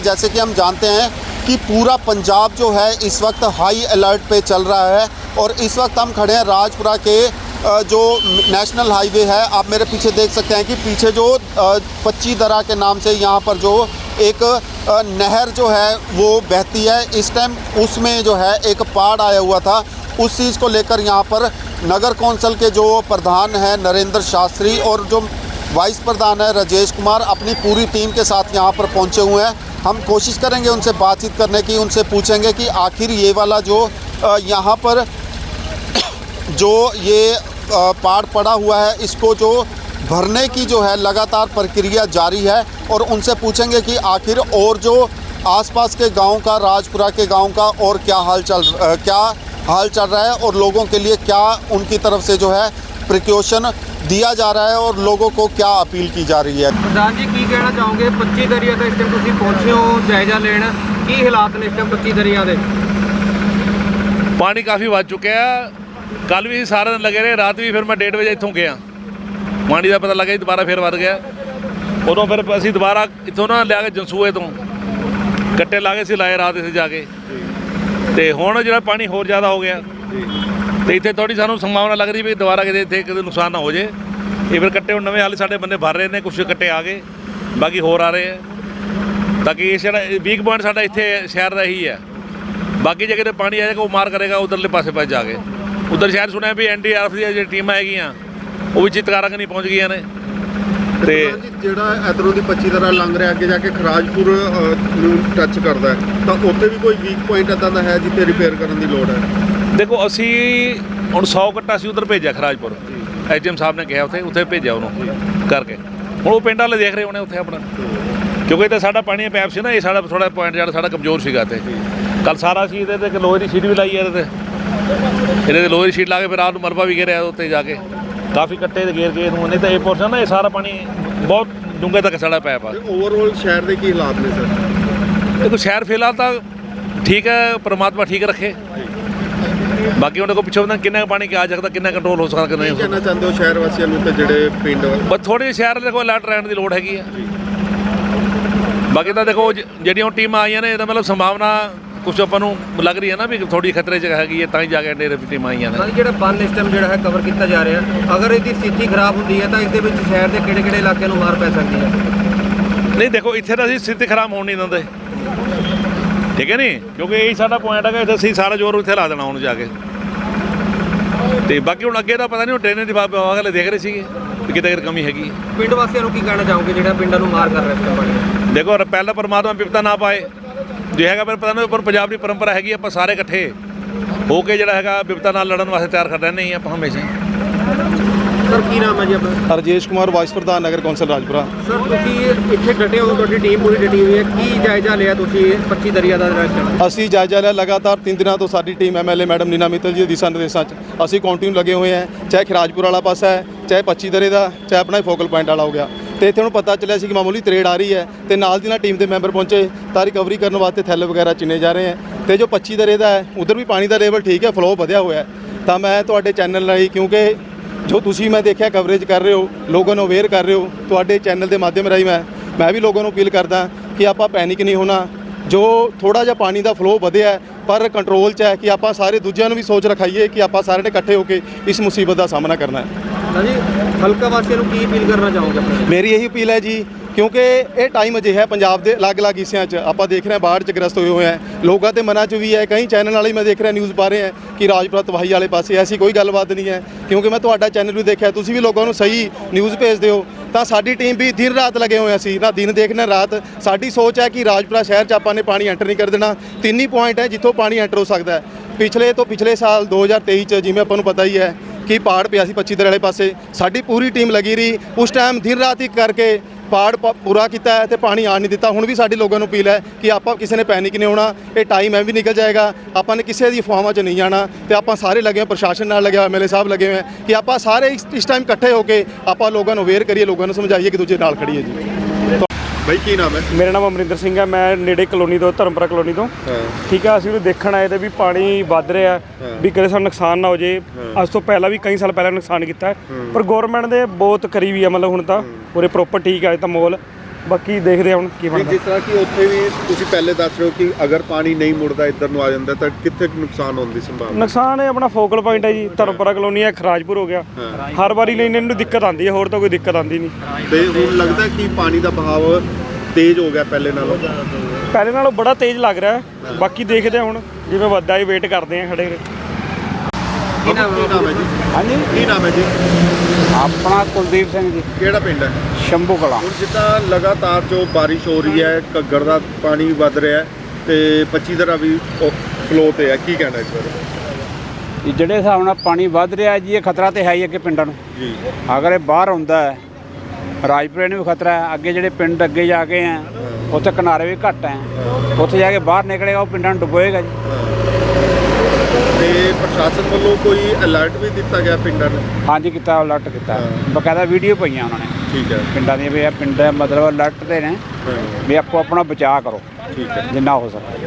हैं। जैसे कि हम जानते हैं कि पूरा पंजाब जो है इस वक्त हाई अलर्ट पे चल रहा है और इस वक्त हम खड़े हैं राजपुरा के जो नेशनल हाईवे है। आप मेरे पीछे देख सकते हैं कि पीछे जो पच्ची दरा के नाम से यहाँ पर जो एक नहर जो है वो बहती है। इस टाइम उसमें जो है एक पहाड़ आया हुआ था। उस चीज़ को लेकर यहाँ पर नगर कौंसल के जो प्रधान हैं नरेंद्र शास्त्री और जो वाइस प्रधान है राजेश कुमार, अपनी पूरी टीम के साथ यहाँ पर पहुँचे हुए हैं। हम कोशिश करेंगे उनसे बातचीत करने की, उनसे पूछेंगे कि आखिर ये वाला जो यहाँ पर जो ये पहाड़ पड़ा हुआ है, इसको जो भरने की जो है लगातार प्रक्रिया जारी है और उनसे पूछेंगे कि आखिर और जो आसपास के गाँव का, राजपुरा के गाँव का और क्या हाल चल क्या हाल चल रहा है और लोगों के लिए क्या उनकी तरफ़ से जो है प्रिकॉशन दिया जा रहा है और लोगों को क्या अपील की जा रही है ਪ੍ਰਧਾਨ ਜੀ ਕੀ ਕਹਿਣਾ ਚਾਹੋਗੇ 25 ਦਰਿਆ ਦਾ ਇਸ ਟਾਈਮ ਤੁਸੀਂ ਪਹੁੰਚੇ ਹੋ ਜਾਇਜ਼ਾ ਲੈਣ ਕੀ ਹਾਲਾਤ ਨੇ ਇਸ ਟਾਈਮ 25 ਦਰਿਆ ਦੇ ਪਾਣੀ ਕਾਫੀ ਵੱਧ ਚੁੱਕਿਆ ਕੱਲ ਵੀ ਸਾਰਾ ਦਿਨ ਲੱਗੇ ਰਹੇ ਰਾਤ ਵੀ ਫਿਰ ਮੈਂ 1:30 ਵਜੇ ਇੱਥੋਂ ਗਿਆ ਪਾਣੀ ਦਾ ਪਤਾ ਲੱਗਾ ਜੀ ਦੁਬਾਰਾ ਫਿਰ ਵੱਧ ਗਿਆ ਉਦੋਂ ਫਿਰ ਅਸੀਂ ਦੁਬਾਰਾ ਇੱਥੋਂ ਨਾ ਲਿਆ ਕੇ ਜੰਸੂਏ ਤੋਂ ਕੱਟੇ ਲਾ ਕੇ ਸੀ ਲਾਏ ਰਾਤ ਇੱਥੇ ਜਾ ਕੇ ਤੇ ਹੁਣ ਜਿਹੜਾ ਪਾਣੀ ਹੋਰ ਜ਼ਿਆਦਾ ਹੋ ਗਿਆ ਤੇ ਇੱਥੇ ਥੋੜੀ ਸਾਨੂੰ ਸੰਭਾਵਨਾ ਲੱਗ ਰਹੀ ਵੀ ਦੁਬਾਰਾ ਕਿਤੇ ਇੱਥੇ ਕਿਤੇ ਨੁਕਸਾਨ ਨਾ ਹੋ ਜੇ। ਇਹ ਫਿਰ ਕੱਟੇ ਹੁਣ ਨਵੇਂ ਹਾਲੇ ਸਾਡੇ ਬੰਦੇ ਭਰ ਰਹੇ ਨੇ ਕੁਝ ਕੱਟੇ ਆ ਗਏ, ਬਾਕੀ ਹੋਰ ਆ ਰਹੇ ਆ। ਤਾਂ ਕਿ ਇਹ ਜਿਹੜਾ ਵੀਕ ਪੁਆਇੰਟ ਸਾਡਾ ਇੱਥੇ ਸ਼ਹਿਰ ਦਾ ਹੀ ਹੈ ਬਾਕੀ ਜੇ ਕਿਤੇ ਪਾਣੀ ਆ ਆਏਗਾ ਉਹ ਮਾਰ ਕਰੇਗਾ, ਉਧਰਲੇ ਪਾਸੇ ਪਾਸੇ ਜਾ ਕੇ। ਉਧਰ ਸ਼ਹਿਰ ਸੁਣਿਆ ਵੀ ਐਨਡੀਆਰਐਫ ਦੀਆਂ ਜਿਹੜੀ ਟੀਮਾਂ ਹੈਗੀਆਂ, ਉਹ ਵੀ ਚਿਤਕਾਰਾਂ ਨਹੀਂ ਪਹੁੰਚ ਗਈਆਂ ਨੇ। ਤੇ ਜਿਹੜਾ ਇਧਰੋਂ ਦੀ 25 ਤਰ੍ਹਾਂ ਲੰਘ ਰਿਹਾ, ਅੱਗੇ ਜਾ ਕੇ ਖਰਾਜਪੁਰ ਨੂੰ ਟੱਚ ਕਰਦਾ ਤਾਂ ਉੱਥੇ ਵੀ ਕੋਈ ਵੀਕ ਪੁਆਇੰਟ ਇਦਾਂ ਦਾ ਹੈ ਜਿੱਥੇ ਰਿਪੇਅਰ ਕਰਨ ਦੀ ਲੋੜ ਹੈ? ਦੇਖੋ ਅਸੀਂ ਹੁਣ 100 ਕੱਟਾ ਅਸੀਂ ਉਧਰ ਭੇਜਿਆ ਖਰਾਜਪੁਰ। ਐਚਐਮ ਸਾਹਿਬ ਨੇ ਕਿਹਾ ਉੱਥੇ ਉੱਥੇ ਭੇਜਿਆ ਉਹਨੂੰ ਕਰਕੇ। ਹੁਣ ਉਹ ਪਿੰਡ ਵਾਲੇ ਦੇਖ ਰਹੇ ਹੋਣੇ ਉੱਥੇ ਆਪਣਾ। ਕਿਉਂਕਿ ਤੇ ਸਾਡਾ ਪਾਣੀ ਦਾ ਪੈਪ ਸੀ ਨਾ ਇਹ ਸਾਡਾ ਥੋੜਾ ਪੁਆਇੰਟ ਜਿਹੜਾ ਸਾਡਾ ਕਮਜ਼ੋਰ ਸੀਗਾ ਤੇ ਕੱਲ ਸਾਰਾ ਸੀ ਇਹਦੇ ਤੇ ਲੋਹੇ ਦੀ ਸ਼ੀਟ ਵੀ ਲਾਈ ਹੈ ਇਹਦੇ ਤੇ। ਇਹਦੇ ਤੇ ਲੋਹੇ ਦੀ ਸ਼ੀਟ ਲਾ ਕੇ ਫਿਰ ਰਾਤ ਨੂੰ ਮਰਬਾ ਵੀ ਘੇਰਿਆ ਉੱਤੇ ਜਾ ਕੇ। ਕਾਫੀ ਕੱਟੇ ਤੇ ਘੇਰ ਕੇ ਇਹਨੂੰ ਨਹੀਂ ਤਾਂ ਇਹ ਪੋਰਸ਼ਨ ਨਾ ਇਹ ਸਾਰਾ ਪਾਣੀ ਬਹੁਤ ਡੂੰਘੇ ਤੱਕ ਸਾਡਾ ਪੈਪ ਆ। ਓਵਰਆਲ ਸ਼ਹਿਰ ਦੇ ਕੀ ਹਾਲਾਤ ਨੇ ਸਰ? ਦੇਖੋ ਸ਼ਹਿਰ ਫਿਲਹਾਲ ਤਾਂ ਠੀਕ ਹੈ ਪ੍ਰਮਾਤਮਾ ਠੀਕ ਰੱਖੇ। ਬਾਕੀ ਉਹਨੇ ਕੋ ਪਿੱਛੋਂ ਪਤਾ ਕਿੰਨਾ ਕੁ ਪਾਣੀ ਕਿ ਆ ਸਕਦਾ ਕਿੰਨਾ ਕੰਟਰੋਲ ਹੋ ਸਕਦਾ ਨਹੀਂ ਹੋ ਸਕਦਾ। ਕਹਿਣਾ ਚਾਹੁੰਦੇ ਹੋ ਸ਼ਹਿਰ ਵਾਸੀਆਂ ਨੂੰ ਤੇ ਜਿਹੜੇ ਪਿੰਡ ਬਸ ਥੋੜੇ ਸ਼ਹਿਰ ਦੇ ਕੋਲ ਅਲਰਟ ਰਹਿਣ ਦੀ ਲੋੜ ਹੈਗੀ ਆ। ਬਾਕੀ ਤਾਂ ਦੇਖੋ ਜਿਹੜੀਆਂ ਹੁਣ ਟੀਮਾਂ ਆਈਆਂ ਨੇ ਇਹਦਾ ਮਤਲਬ ਸੰਭਾਵਨਾ ਕੁਝ ਆਪਾਂ ਨੂੰ ਲੱਗ ਰਹੀ ਹੈ ਨਾ ਵੀ ਥੋੜੀ ਖਤਰੇ 'ਚ ਹੈਗੀ ਹੈ ਤਾਂ ਹੀ ਜਾ ਕੇ ਡੇਰੇ ਟੀਮਾਂ ਆਈਆਂ ਨੇ। ਜਿਹੜਾ ਬੰਨ ਇਸ ਟਾਈਮ ਜਿਹੜਾ ਹੈ ਕਵਰ ਕੀਤਾ ਜਾ ਰਿਹਾ ਅਗਰ ਇਹਦੀ ਸਥਿਤੀ ਖਰਾਬ ਹੁੰਦੀ ਹੈ ਤਾਂ ਇਸ ਦੇ ਵਿੱਚ ਸ਼ਹਿਰ ਦੇ ਕਿਹੜੇ ਕਿਹੜੇ ਇਲਾਕਿਆਂ ਨੂੰ ਮਾਰ ਪੈ ਸਕਦੀ ਹੈ? ਨਹੀਂ ਦੇਖੋ ਇੱਥੇ ਤਾਂ ਅਸੀਂ ਸਥਿਤੀ ਖਰਾਬ ਹੋਣ ਨਹੀਂ ਦਿੰਦੇ। ਠੀਕ ਹੈ ਨਹੀਂ? ਕਿਉਂਕਿ ਇਹ ਸਾਡਾ ਪੁਆਇੰਟ ਹੈਗਾ ਇੱਥੇ ਅਸੀਂ ਸਾਰਾ ਜ਼ੋਰ ਇੱਥੇ ਲਾ ਦੇਣਾ ਹੁਣ ਜਾ ਕੇ। ਤੇ ਬਾਕੀ ਹੁਣ ਅੱਗੇ ਦਾ ਪਤਾ ਨਹੀਂ ਹੁਣ ਟ੍ਰੇਨ ਦੀ ਵਿਭਾਗ ਵਾਲੇ ਦੇਖ ਰਹੇ ਸੀਗੇ ਵੀ ਕਿਤੇ ਕਿਤੇ ਕਮੀ ਹੈਗੀ। ਪਿੰਡ ਵਾਸੀਆਂ ਨੂੰ ਕੀ ਕਹਿਣਾ ਚਾਹੋਗੇ ਜਿਹੜਾ ਪਿੰਡਾਂ ਨੂੰ ਮਾਰ ਕਰ ਰਿਹਾ ਪਾਣੀ ਦੇਖੋ ਪਹਿਲਾਂ ਪਰਮਾਤਮਾ ਵਿਪਤਾ ਨਾ ਪਾਏ ਜੇ ਹੈਗਾ ਪਰ ਪਤਾ ਨਹੀਂ ਪਰ ਪੰਜਾਬ ਦੀ ਪਰੰਪਰਾ ਹੈਗੀ ਆਪਾਂ ਸਾਰੇ ਇਕੱਠੇ ਹੋ ਕੇ ਜਿਹੜਾ ਹੈਗਾ ਵਿਪਤਾ ਨਾਲ ਲੜਨ ਵਾਸਤੇ ਤਿਆਰ ਕਰ ਰਹਿੰਦੇ ਹੀ ਆਪਾਂ ਹਮੇਸ਼ਾ। ਸਰ ਕੀ ਨਾਮ ਹੈ ਜੀ ਆਪਣਾ? ਰਜੇਸ਼ ਕੁਮਾਰ ਵਾਈਸ ਪ੍ਰਧਾਨ ਨਗਰ ਕੌਂਸਲ ਰਾਜਪੁਰਾ। ਸਰ ਤੁਸੀਂ ਇੱਥੇ ਡਟੇ ਹੋ ਤੁਹਾਡੀ ਟੀਮ ਪੂਰੀ ਡਟੀ ਹੋਈ ਹੈ। ਕੀ ਜਾਇਜ਼ਾ ਲਿਆ ਤੁਸੀਂ 25 ਦਰਿਆ ਦਾ ਜਿਹੜਾ? ਅਸੀਂ ਜਾਇਜ਼ਾ ਲਿਆ ਲਗਾਤਾਰ 3 ਦਿਨਾਂ ਤੋਂ ਸਾਡੀ team MLA madam Nina Mittal ji ਦੇ ਦਿਸ਼ਾ ਨਿਰਦੇਸ਼ਾਂ 'ਚ। ਅਸੀਂ ਕੰਟੀਨਿਊ ਲੱਗੇ ਹੋਏ ਹਾਂ। ਚਾਹੇ ਖਰਾਜਪੁਰ ਵਾਲਾ ਪਾਸਾ ਹੈ ਚਾਹੇ 25 ਦਰੇ ਦਾ ਚਾਹੇ ਆਪਣਾ ਫੋਕਲ ਪੁਆਇੰਟ ਵਾਲਾ ਹੋ ਗਿਆ। ਤੇ ਇੱਥੇ ਹੁਣ ਪਤਾ ਚੱਲਿਆ ਸੀ ਕਿ ਮਾਮੂਲੀ ਤਰੇੜ ਆ ਰਹੀ ਹੈ ਤੇ ਨਾਲ ਦੀ ਨਾਲ ਟੀਮ ਦੇ ਮੈਂਬਰ ਪਹੁੰਚੇ ਤਾਂ ਰਿਕਵਰੀ ਕਰਨ ਵਾਸਤੇ ਥੈਲੇ ਵਗੈਰਾ ਚਿਨੇ ਜਾ ਰਹੇ ਹੈ। ਤੇ ਜੋ 25 ਦਰੇ ਦਾ ਹੈ ਉਧਰ ਵੀ ਪਾਣੀ ਦਾ ਲੈਵਲ ਠੀਕ ਹੈ ਫਲੋ ਵਧਿਆ ਹੋਇਆ ਤਾਂ ਮੈਂ ਤੁਹਾਡੇ ਚੈਨਲ ਰਾਹੀਂ ਕਿਉਂਕਿ ਜੋ ਤੁਸੀਂ ਮੈਂ ਦੇਖਿਆ ਕਵਰੇਜ ਕਰ ਰਹੇ ਹੋ ਲੋਕਾਂ ਨੂੰ ਅਵੇਅਰ ਕਰ ਰਹੇ ਹੋ ਤੁਹਾਡੇ ਚੈਨਲ ਦੇ ਮਾਧਿਅਮ ਰਾਹੀਂ ਮੈਂ ਮੈਂ ਵੀ ਲੋਕਾਂ ਨੂੰ ਅਪੀਲ ਕਰਦਾ ਕਿ ਆਪਾਂ ਪੈਨਿਕ ਨਹੀਂ ਹੋਣਾ ਜੋ ਥੋੜਾ ਜਿਹਾ ਪਾਣੀ ਦਾ ਫਲੋ ਵਧਿਆ ਪਰ ਕੰਟਰੋਲ 'ਚ ਹੈ ਕਿ ਆਪਾਂ ਸਾਰੇ ਦੂਜਿਆਂ ਨੂੰ ਵੀ ਸੋਚ ਰਖਾਈਏ ਕਿ ਆਪਾਂ ਸਾਰੇ ਨੇ ਇਕੱਠੇ ਹੋ ਕੇ ਇਸ ਮੁਸੀਬਤ ਦਾ ਸਾਹਮਣਾ ਕਰਨਾ ਹੈ। ਹਾਂਜੀ ਹਲਕਾ ਵਾਸੀਆਂ ਨੂੰ ਕੀ ਅਪੀਲ ਕਰਨਾ ਚਾਹੋਗੇ? ਮੇਰੀ ਇਹੀ ਅਪੀਲ ਹੈ ਜੀ ਕਿਉਂਕਿ ਇਹ ਟਾਈਮ ਅਜਿਹਾ ਹੈ, ਪੰਜਾਬ ਦੇ ਅਲੱਗ-ਅਲੱਗ ਹਿੱਸਿਆਂ 'ਚ ਆਪਾਂ ਦੇਖ ਰਹੇ ਹਾਂ ਬਾੜ 'ਚ ਗ੍ਰਸਤ ਹੋਏ ਹੋਏ ਹੈ। ਲੋਕਾਂ ਦੇ ਮਨਾਂ 'ਚ ਵੀ ਹੈ, ਕਈ ਚੈਨਲ ਵਾਲੇ ਮੈਂ ਦੇਖ ਰਿਹਾ ਨਿਊਜ਼ ਪਾ ਰਹੇ ਹੈ ਕਿ ਰਾਜਪੁਰਾ ਤਬਾਹੀ ਵਾਲੇ ਪਾਸੇ ਐਸੀ ਕੋਈ ਗੱਲਬਾਤ ਨਹੀਂ ਹੈ। ਕਿਉਂਕਿ ਮੈਂ ਤੁਹਾਡਾ ਚੈਨਲ ਵੀ ਦੇਖਿਆ, ਤੁਸੀਂ ਵੀ ਲੋਕਾਂ ਨੂੰ ਸਹੀ ਨਿਊਜ਼ ਭੇਜਦੇ ਹੋ। ਤਾਂ ਸਾਡੀ ਟੀਮ ਵੀ ਦਿਨ ਰਾਤ ਲੱਗੇ ਹੋਏ ਸੀ ਨਾ ਦਿਨ ਦੇਖਣਾ ਰਾਤ। ਸਾਡੀ ਸੋਚ ਹੈ ਕਿ ਰਾਜਪੁਰਾ ਸ਼ਹਿਰ 'ਚ ਆਪਾਂ ਨੇ ਪਾਣੀ ਐਂਟਰ ਨਹੀਂ ਕਰ ਦੇਣਾ। ਤਿੰਨ ਹੀ ਪੁਆਇੰਟ ਹੈ ਜਿੱਥੋਂ ਪਾਣੀ ਐਂਟਰ ਹੋ ਸਕਦਾ ਹੈ। ਪਿਛਲੇ ਤੋਂ ਪਿਛਲੇ ਸਾਲ 2023 ਚ ਜਿਵੇਂ ਆਪਾਂ ਨੂੰ ਪਤਾ ਹੀ ਹੈ ਕਿ ਪਾੜ ਪਿਆ ਸੀ 25 ਦਰ ਵਾਲੇ ਪਾਸੇ। ਸਾਡੀ ਪੂਰੀ ਟੀਮ ਲੱਗੀ ਰਹੀ। ਉਸ ਟਾਈਮ ਦਿਨ ਰਾਤ ਇੱਕ ਕਰਕੇ ਪਾੜ ਪ- ਪੂਰਾ ਕੀਤਾ ਹੈ ਤੇ ਪਾਣੀ ਆਣ ਨਹੀਂ ਦਿੱਤਾ। ਹੁਣ ਵੀ ਸਾਡੀ ਲੋਕਾਂ ਨੂੰ ਅਪੀਲ ਹੈ ਕਿ ਆਪਾਂ ਕਿਸੇ ਨੇ ਪੈਨਿਕ ਨਹੀਂ ਹੋਣਾ, ਇਹ ਟਾਈਮ ਐ ਵੀ ਨਿਕਲ ਜਾਏਗਾ। ਆਪਾਂ ਨੇ ਕਿਸੇ ਦੀ ਅਫਵਾਹਾਂ 'ਚ ਨਹੀਂ ਜਾਣਾ ਤੇ ਆਪਾਂ ਸਾਰੇ ਲੱਗੇ ਹੋਏ ਪ੍ਰਸ਼ਾਸਨ ਨਾਲ ਲੱਗੇ ਲੱਗਿਆ ਐਮਐਲਏ ਸਾਹਿਬ ਲੱਗੇ ਹੋਏ ਕਿ ਆਪਾਂ ਸਾਰੇ ਇਸ- ਇਸ ਟਾਈਮ ਇਕੱਠੇ ਹੋ ਕੇ ਆਪਾਂ ਲੋਕਾਂ ਨੂੰ ਅਵੇਅਰ ਕਰੀਏ, ਲੋਕਾਂ ਨੂੰ ਸਮਝਾਈਏ ਕਿ ਦੂਜੇ ਨਾਲ ਖੜੀਏ ਜੀ। ਭਾਈ ਕੀ ਨਾਮ ਹੈ? ਮੇਰਾ ਨਾਮ ਅਮਰਿੰਦਰ ਸਿੰਘ ਹੈ ਮੈਂ ਨੇੜੇ ਕਲੋਨੀ ਤੋਂ ਧਰਮਪੁਰਾ ਕਲੋਨੀ ਤੋਂ। ਠੀਕ ਆ ਅਸੀਂ ਉਹ ਦੇਖਣ ਆਏ ਤੇ ਵੀ ਪਾਣੀ ਵੱਧ ਰਿਹਾ ਵੀ ਕਦੇ ਸਾਨੂੰ ਨੁਕਸਾਨ ਨਾ ਹੋ ਜੇ। ਅੱਜ ਤੋਂ ਪਹਿਲਾਂ ਵੀ ਕਈ ਸਾਲ ਪਹਿਲਾਂ ਨੁਕਸਾਨ ਕੀਤਾ ਹੈ। ਪਰ ਗਵਰਨਮੈਂਟ ਦੇ ਬਹੁਤ ਕਰੀਬੀ ਆ ਮਤਲਬ ਹੁਣ ਤਾਂ ਪੂਰੇ ਪ੍ਰੋਪਰ ਠੀਕ ਹੈ ਅੱਜ ਤਾਂ ਮੋਲ ਬਾਕੀ ਦੇਖਦੇ ਹਾਂ ਹੁਣ ਕੀ ਬਣਦਾ। ਜਿਸ ਤਰ੍ਹਾਂ ਕਿ ਉੱਥੇ ਵੀ ਤੁਸੀਂ ਪਹਿਲੇ ਦੱਸ ਰਹੇ ਹੋ ਕਿ ਅਗਰ ਪਾਣੀ ਨਹੀਂ ਮੁੜਦਾ ਇੱਧਰ ਨੂੰ ਆ ਜਾਂਦਾ ਤਾਂ ਕਿੱਥੇ ਕੁ ਨੁਕਸਾਨ ਹੋਣ ਦੀ ਸੰਭਾਵਨਾ? ਨੁਕਸਾਨ ਇਹ ਆਪਣਾ ਫੋਕਲ ਪੁਆਇੰਟ ਹੈ ਜੀ ਧਰਮਪੁਰਾ ਕਲੋਨੀ ਹੈ ਖਰਾਜਪੁਰ ਹੋ ਗਿਆ। ਹਰ ਵਾਰੀ ਲਈ ਇਹਨਾਂ ਨੂੰ ਦਿੱਕਤ ਆਉਂਦੀ ਹੈ ਹੋਰ ਤਾਂ ਕੋਈ ਦਿੱਕਤ ਆਉਂਦੀ ਨਹੀਂ। ਤੇ ਹੁਣ ਲੱਗਦਾ ਕਿ ਪਾਣੀ ਦਾ ਬਹਾਵ ਤੇਜ਼ ਹੋ ਗਿਆ ਪਹਿਲੇ ਨਾਲੋਂ? ਪਹਿਲੇ ਨਾਲੋਂ ਬੜਾ ਤੇਜ਼ ਲੱਗ ਰਿਹਾ ਹੈ। ਬਾਕੀ ਦੇਖਦੇ ਹਾਂ ਹੁਣ ਜਿਵੇਂ ਵੱਧਦਾ ਹੈ ਵੇਟ ਕਰਦੇ ਹਾਂ ਖੜੇ ਕੀ ਨਾਮ ਹੈ? ਜੀ? ਹਾਂਜੀ? ਕੀ ਨਾਮ ਹੈ ਜੀ? ਆਪਣਾ ਕੁਲਦੀਪ ਸਿੰਘ ਜੀ। ਕਿਹੜਾ ਪਿੰਡ ਹੈ? ਸ਼ੰਭੂ ਕਲਾਂ। ਹੁਣ ਜਿੱਦਾਂ ਲਗਾਤਾਰ ਜੋ ਬਾਰਿਸ਼ ਹੋ ਰਹੀ ਹੈ ਘੱਗਰ ਦਾ ਪਾਣੀ ਵੱਧ ਰਿਹਾ ਹੈ ਤੇ 25 ਦਰਾ ਵੀ ਫਲੋ ਤੇ ਹੈ। ਕੀ ਕਹਿਣਾ ਇਸ ਬਾਰੇ? ਇਹ ਜਿਹੜੇ ਹਿਸਾਬ ਨਾਲ ਪਾਣੀ ਵੱਧ ਰਿਹਾ ਜੀ ਇਹ ਖਤਰਾ ਤੇ ਹੈ ਹੀ ਅੱਗੇ ਪਿੰਡਾਂ ਨੂੰ। ਜੀ। ਅਗਰ ਇਹ ਬਾਹਰ ਆਉਂਦਾ ਹੈ ਰਾਜਪੁਰੇ ਨੂੰ ਵੀ ਖਤਰਾ ਹੈ ਅੱਗੇ ਜਿਹੜੇ ਪਿੰਡ ਅੱਗੇ ਜਾ ਕੇ ਆ ਉੱਥੇ ਕਿਨਾਰੇ ਵੀ ਘੱਟ ਹੈ ਉੱਥੇ ਜਾ ਕੇ ਬਾਹਰ ਨਿਕਲੇਗਾ ਉਹ ਪਿੰਡਾਂ ਨੂੰ ਡੁਬੋਏਗਾ ਜੀ। ਤੇ ਪ੍ਰਸ਼ਾਸਨ ਵੱਲੋਂ ਕੋਈ ਅਲਰਟ ਵੀ ਦਿੱਤਾ ਗਿਆ ਪਿੰਡਾਂ ਨੂੰ? ਹਾਂਜੀ ਕੀਤਾ ਅਲਰਟ ਕੀਤਾ। ਹਾਂ। ਬਕਾਇਦਾ ਵੀਡੀਓ ਪਈਆਂ ਉਹਨਾਂ ਨੇ। ਠੀਕ ਹੈ। ਪਿੰਡਾਂ ਦੀਆਂ ਵੀ ਇਹ ਪਿੰਡ ਮਤਲਬ ਅਲਰਟ ਤੇ ਨੇ। ਹਾਂ, ਵੀ ਆਪੋ ਆਪਣਾ ਬਚਾਅ ਕਰੋ ਠੀਕ ਹੈ। ਜਿੰਨਾ ਹੋ ਸਕੇ।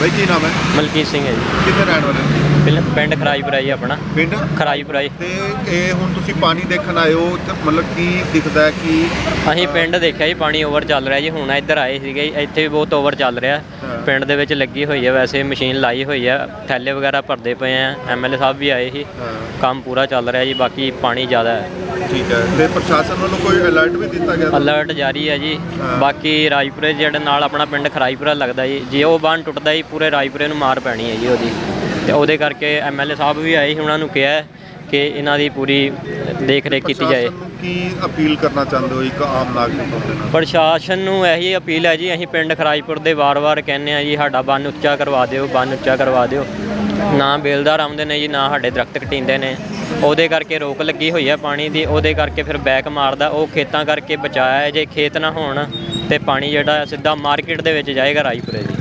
ਬਾਈ ਕੀ ਨਾਮ ਹੈ? ਮਲਕੀਤ ਸਿੰਘ ਹੈ ਜੀ। ਕਿੱਥੇ ਰਹਿਣ ਵਾਲੇ ਹੋ? ਪਿੰਡ- ਪਿੰਡ ਖਰਾਈਪੁਰਾ ਜੀ ਆਪਣਾ। ਪਿੰਡ? ਖਰਾਈਪੁਰਾ ਜੀ ਤੇ ਇਹ ਹੁਣ ਤੁਸੀਂ ਪਾਣੀ ਦੇਖਣ ਆਏ ਹੋ ਤੇ ਮਤਲਬ ਕੀ ਦਿਖਦਾ ਹੈ ਕਿ ਅਸੀਂ ਪਿੰਡ ਦੇਖਿਆ ਜੀ ਪਾਣੀ ਓਵਰ ਚੱਲ ਰਿਹਾ ਜੀ ਹੁਣ ਇੱਧਰ ਆਏ ਸੀਗੇ ਜੀ, ਇੱਥੇ ਵੀ ਬਹੁਤ ਓਵਰ ਚੱਲ ਰਿਹਾ। ਪਿੰਡ ਦੇ ਵਿੱਚ ਲੱਗੀ ਹੋਈ ਹੈ ਵੈਸੇ ਮਸ਼ੀਨ ਲਾਈ ਹੋਈ ਹੈ ਥੈਲੇ ਵਗੈਰਾ ਭਰਦੇ ਪਏ ਆ ਐਮਐਲਏ ਸਾਹਿਬ ਵੀ ਆਏ ਸੀ। ਹਾਂ। ਕੰਮ ਪੂਰਾ ਚੱਲ ਰਿਹਾ ਜੀ ਬਾਕੀ ਪਾਣੀ ਜ਼ਿਆਦਾ ਹੈ। ਠੀਕ ਹੈ। ਤੇ ਪ੍ਰਸ਼ਾਸਨ ਵੱਲੋਂ ਕੋਈ ਅਲਰਟ ਵੀ ਦਿੱਤਾ ਗਿਆ? ਅਲਰਟ ਜਾਰੀ ਹੈ ਜੀ। ਹਾਂ। ਬਾਕੀ ਰਾਜਪੁਰੇ ਜਿਹੜੇ ਨਾਲ ਆਪਣਾ ਪਿੰਡ ਖਰਾਈਪੁਰਾ ਲੱਗਦਾ ਜੀ ਜੇ ਉਹ ਬੰਨ ਟੁੱਟਦਾ ਜੀ ਪੂਰੇ ਰਾਜਪੁਰੇ ਨੂੰ ਮਾਰ ਪੈਣੀ ਹੈ ਜੀ ਉਹਦੀ। ਤੇ ਉਹਦੇ ਕਰਕੇ ਐਮਐਲਏ ਸਾਹਿਬ ਵੀ ਆਏ ਸੀ ਉਹਨਾਂ ਨੂੰ ਕਿਹਾ ਕਿ ਇਹਨਾਂ ਦੀ ਪੂਰੀ ਦੇਖ ਰੇਖ ਕੀਤੀ ਜਾਏ। ਨੂੰ ਕੀ ਅਪੀਲ ਕਰਨਾ ਚਾਹੁੰਦੇ ਹੋ ਇੱਕ ਆਮ ਨਾਗਰਿਕ ਨਾਲ? ਪ੍ਰਸ਼ਾਸਨ ਨੂੰ ਇਹੀ ਅਪੀਲ ਹੈ ਜੀ ਅਸੀਂ ਪਿੰਡ ਖਰਾਜਪੁਰ ਦੇ ਵਾਰ-ਵਾਰ ਕਹਿੰਦੇ ਆ ਜੀ ਸਾਡਾ ਬੰਨ ਉੱਚਾ ਕਰਵਾ ਦਿਓ ਬੰਨ ਉੱਚਾ ਕਰਵਾ ਦਿਓ। ਨਾ ਬੇਲਦਾਰ ਆਉਂਦੇ ਨੇ ਜੀ ਨਾ ਸਾਡੇ ਦਰਖਤ ਕਟਿੰਦੇ ਨੇ। ਉਹਦੇ ਕਰਕੇ ਰੋਕ ਲੱਗੀ ਹੋਈ ਹੈ ਪਾਣੀ ਦੀ ਉਹਦੇ ਕਰਕੇ ਫਿਰ ਬੈਕ ਮਾਰਦਾ। ਉਹ ਖੇਤਾਂ ਕਰਕੇ ਬਚਾਇਆ ਜੇ ਖੇਤ ਨਾ ਹੋਣ ਤੇ ਪਾਣੀ ਜਿਹੜਾ ਸਿੱਧਾ ਮਾਰਕੀਟ ਦੇ ਵਿੱਚ ਜਾਏਗਾ ਰਾਜਪੁਰੇ ਜੀ।